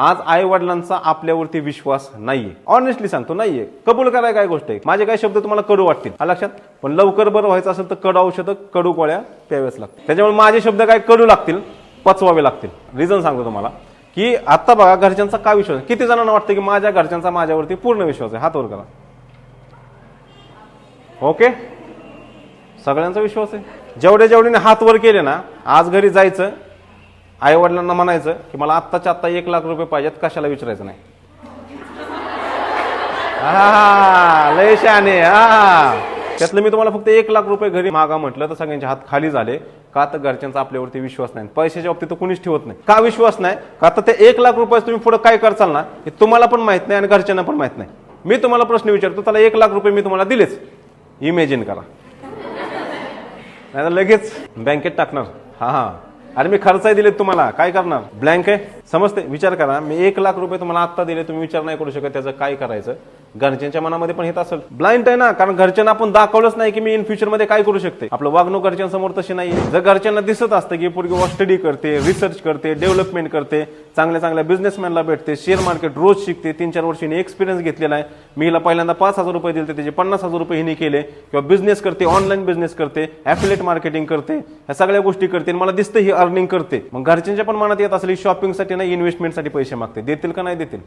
आज आई वडिलांचा आपल्यावरती विश्वास नाहीये. ऑनेस्टली सांगतो नाहीये. कबूल करायला काय गोष्ट आहे? माझे काही शब्द तुम्हाला कडू वाटतील. हा लक्षात? पण लवकर बरं व्हायचं असेल तर कडू औषधं कडू गोळ्या प्याव्याच लागतील. त्याच्यामुळे माझे शब्द काय कडू लागतील? पचवावे लागतील. रिझन सांगतो तुम्हाला. की आता बघा घरच्यांचा काय विश्वास आहे? किती जणांना वाटतं की माझ्या घरच्यांचा माझ्यावरती पूर्ण विश्वास आहे? हातवर करा. ओके सगळ्यांचा विश्वास आहे? जेवढे जेवढे हात वर केले ना आज घरी जायचं आई वडिलांना म्हणायचं की मला आत्ताच्या आत्ता एक लाख रुपये पाहिजेत कशाला विचारायचं नाही. हा लय शाने हा त्यातलं मी तुम्हाला फक्त एक लाख रुपये घरी मागा म्हटलं तर सगळ्यांचे हात खाली झाले. का तर घरच्यांचा आपल्यावरती विश्वास नाही. पैशाच्या बाबतीत कुणीच ठेवत नाही. का विश्वास नाही? का तर ते एक लाख रुपये तुम्ही पुढे काय करचाल ना हे तुम्हाला पण माहीत नाही आणि घरच्यांना पण माहीत नाही. मी तुम्हाला प्रश्न विचारतो त्याला एक लाख रुपये मी तुम्हाला दिलेच. इमेजिन करा. नाही तर लगेच बँकेत टाकणार. हा हा. अरे मी खर्चही दिले तुम्हाला. काय करणार? ब्लँक आहे? समजते विचार करा. मी एक लाख रुपये तुम्हाला आत्ता दिले तुम्ही विचार नाही करू शकत त्याचं काय करायचं. घरच्यांच्या मनामध्ये पण येत असेल. ब्लाइंड आहे ना कारण घरच्यांना आपण दाखवलंच नाही की मी इन फ्युचरमध्ये काय करू शकते. आपलं वागणूक घरच्यांसमोर तशी नाही जर घरच्यांना दिसत असतं की पूर्वी स्टडी करते रिसर्च करते डेव्हलपमेंट करते चांगल्या चांगल्या बिझनेसमॅनला भेटते शेअर मार्केट रोज शिकते तीन चार वर्षांनी एक्सपिरियन्स घेतलेला आहे मी हिला पहिल्यांदा पाच हजार रुपये दिले त्याचे पन्नास हजार रुपये हिने केले किंवा बिझनेस करते ऑनलाईन बिझनेस करते ऍफिलेट मार्केटिंग करते ह्या सगळ्या गोष्टी करते आणि मला दिसतं ही अर्निंग करते. मग घरच्यांच्या पण मनात येत असेल शॉपिंगसाठी नाही इन्व्हेस्टमेंटसाठी पैसे मागते. देतील का नाही देतील.